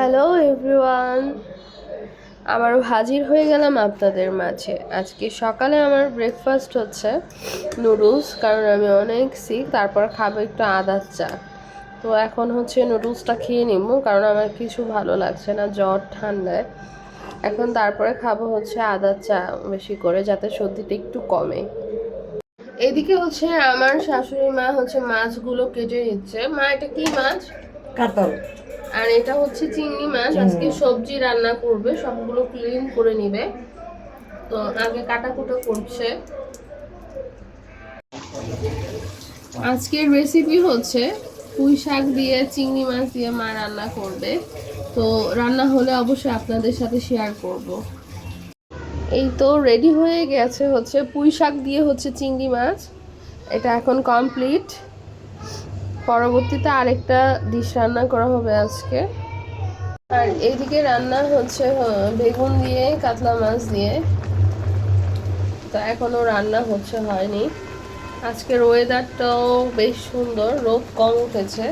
Hello everyone আবার হাজির হয়ে গেলাম আপনাদের মাঝে। আজকে সকালে আমার ব্রেকফাস্ট হচ্ছে নুডলস কারণ আমি অনেক সিক তারপর খাব একটু আদার চা। তো এখন হচ্ছে নুডলসটা খেয়ে নিব, কারণ আমার কিছু ভালো লাগছে না, জ্বর ঠান্ডায়। এখন তারপরে খাব হচ্ছে আদার চা বেশি করে, যাতে সর্দিটা একটু কমে। এদিকে হচ্ছে আমার শাশুড়ি মা হচ্ছে মাছগুলো কেটে নিচ্ছে। মা, এটা কি মাছ? কাতল। আর এটা হচ্ছে চিংড়ি মাছ। আজকে সবজি রান্না করবে সবগুলো ক্লিন করে নিবে। তো আগে কাটাকুটো করছে। আজকের রেসিপি হচ্ছে পুঁই শাক দিয়ে চিংড়ি মাছ দিয়ে মা রান্না করবে। তো রান্না হলে অবশ্যই আপনাদের সাথে শেয়ার করব। এই তো রেডি হয়ে গেছে হচ্ছে পুঁই শাক দিয়ে হচ্ছে চিংড়ি মাছ। এটা এখন কমপ্লিট পরবর্তীতে আরেকটা ডিশ রান্না করা হবে আজকে। আর এইদিকে রান্না হচ্ছে বেগুন দিয়ে, কাতলা মাছ দিয়ে। তো এখনও রান্না হচ্ছে, হয়নি। আজকের ওয়েদারটাও বেশ সুন্দর, রোদ কম উঠেছে।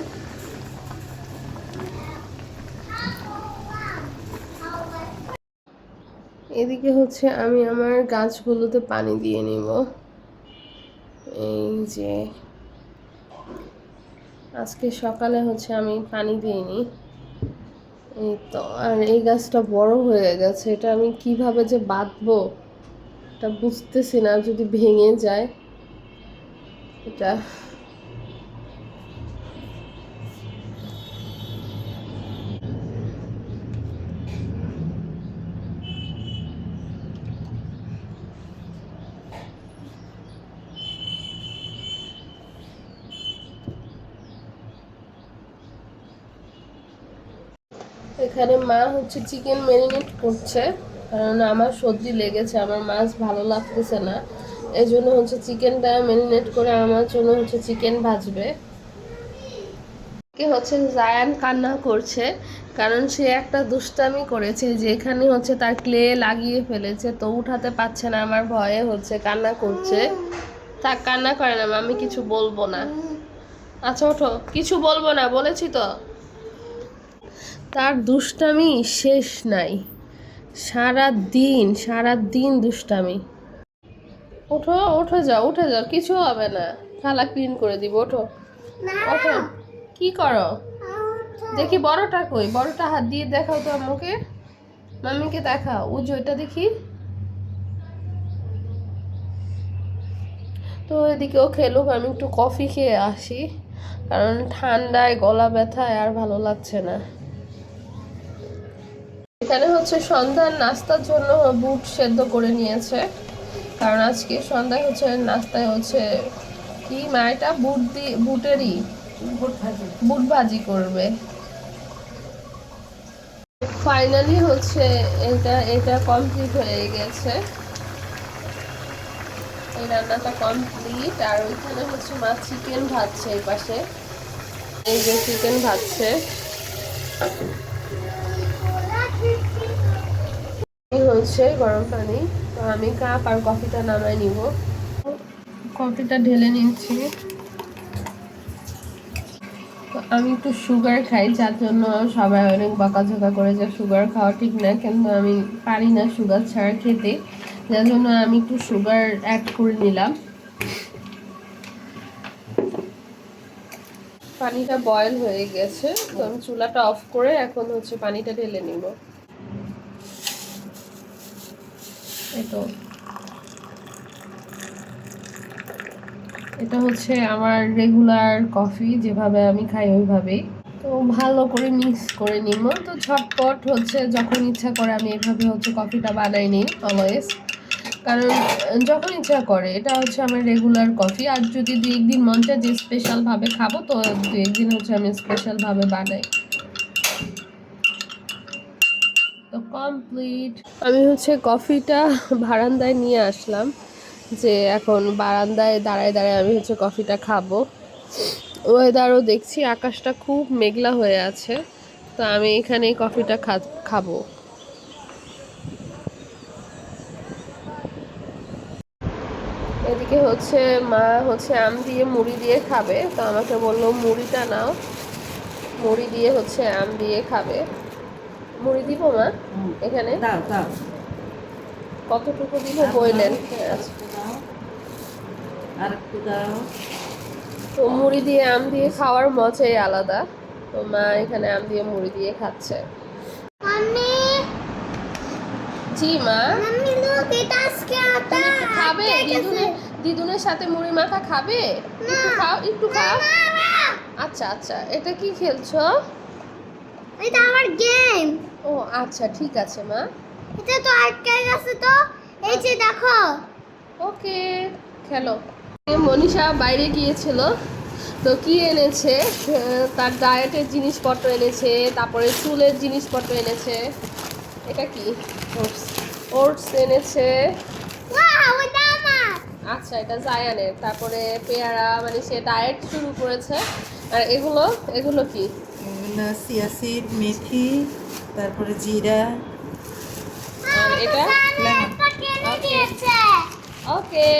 এদিকে হচ্ছে আমি আমার গাছগুলোতে পানি দিয়ে নিব। এই যে আজকে সকালে হচ্ছে আমি পানি দিইনি। এই তো, আর এই গাছটা বড় হয়ে গেছে, এটা আমি কীভাবে যে বাঁধবো এটা বুঝতেছি না, যদি ভেঙে যায়, এটা এখানে মা হচ্ছে চিকেন ম্যারিনেট করছে। কারণ আমার সর্দি লেগেছে, আমার মাছ ভালো লাগতেছে না। এই জন্য হচ্ছে চিকেনটা ম্যারিনেট করে আমার জন্য হচ্ছে চিকেন ভাজবে। হচ্ছে জায়ান কান্না করছে, কারণ সে একটা দুষ্টামি করেছে যেখানে হচ্ছে তার ক্লে লাগিয়ে ফেলেছে, তো উঠাতে পারছে না, আমার ভয়ে হচ্ছে কান্না করছে। তা কান্না করে না, আমি কিছু বলব না। আচ্ছা ওঠো। কিছু বলব না, বলেছি তো? তার দুষ্টামি শেষ নাই। সারা দিন সারা দিন দুষ্টামি। ওঠো ওঠো যাও উঠে যাও কিছু হবে না। খালা ক্লিন করে দিব ওঠো। ওঠো। কি করো? দেখি বড়টা কই? বড়টা হাত দিয়ে দেখাও তো আমাকে মামিকে দেখাও। ও ওইটা দেখি। তো এদিকে ও খেলুক আমি একটু কফি খেয়ে আসি। কারণ ঠান্ডায় গলা ব্যথায় আর ভালো লাগছে না। এখানে হচ্ছে সন্ধ্যার নাস্তার জন্য বুট সেদ্ধ করে নিয়েছে। কারণ আজকে সন্ধ্যায় হচ্ছে নাস্তায় হচ্ছে কি মা এটা? বুট দিয়ে বুটেরই? বুট ভাজি। বুট ভাজি করবে। ফাইনালি হচ্ছে এটা এটা কমপ্লিট হয়ে গেছে। এই রান্নাটা কমপ্লিট আর ওইখানে হচ্ছে মা চিকেন ভাজছে এই পাশে এই যে চিকেন ভাজছে। হচ্ছে গরম পানি। তো আমি কাপ আর কফিটা নামাই নিব। কফিটা ঢেলে নিচ্ছি আমি একটু সুগার খাই, যার জন্য সবাই অনেক বকাঝকা করে যে সুগার খাওয়া ঠিক না, কিন্তু আমি পারি না সুগার ছাড়া খেতে। যার জন্য আমি একটু সুগার অ্যাড করে নিলাম। পানিটা বয়েল হয়ে গেছে, তো আমি চুলাটা অফ করে এখন হচ্ছে পানিটা ঢেলে নিব এই তো এটা হচ্ছে আমার রেগুলার কফি যেভাবে আমি খাই ওইভাবেই। তো ভালো করে মিক্স করে নিব। তো ঝটপট হচ্ছে যখন ইচ্ছা করে আমি এভাবে হচ্ছে কফিটা বানাই নিই অলওয়েজ কারণ যখন ইচ্ছা করে, এটা হচ্ছে আমার রেগুলার কফি আর যদি দু একদিন মন চায় যে স্পেশালভাবে খাব, তো দু একদিন হচ্ছে আমি স্পেশালভাবে বানাই। তো কমপ্লিট আমি হচ্ছে কফিটা বারান্দায় নিয়ে আসলাম, যে এখন বারান্দায় দাঁড়ায় দাঁড়ায় আমি হচ্ছে কফিটা খাব। ওয়েদারও দেখছি, আকাশটা খুব মেঘলা হয়ে আছে, তো আমি এখানে এই কফিটা খাব। এদিকে হচ্ছে মা হচ্ছে আম দিয়ে মুড়ি দিয়ে খাবে, তো আমাকে বলল, মুড়িটা নাও। মুড়ি দিয়ে হচ্ছে আম দিয়ে খাবে। মুড়ি দিব মা? এখানে? দাও দাও। কতটুকু দিব বইলেন? আর একটু দাও। তো মুড়ি দিয়ে আম দিয়ে খাওয়ার মজাই আলাদা। তো মা এখানে আম দিয়ে মুড়ি দিয়ে খাচ্ছে। জি মা? খাবে? দিদুনের দিদুনের সাথে মুড়ি মাখা খাবে? একটু খাও একটু খাও। আচ্ছা আচ্ছা। এটা কি খেলছো? এটা আমার গেম ও আচ্ছা ঠিক আছে মা। এটা তো আটকে গেছে তো। এই যে দেখো। ওকে খেলো। মনীষা বাইরে গিয়েছিল। তো কি এনেছে? তার ডায়েটের জিনিসপত্র এনেছে তারপরে চুলের জিনিসপত্র এনেছে। এটা কি? ওটস ওটস এনেছে। আচ্ছা এটা জায়ানের তারপরে পেয়ারা মানে সে ডায়েট শুরু করেছে। আর এগুলো এগুলো কি? সিয়াসিড মেথি তারপরে জিরা। আর এটা ওকে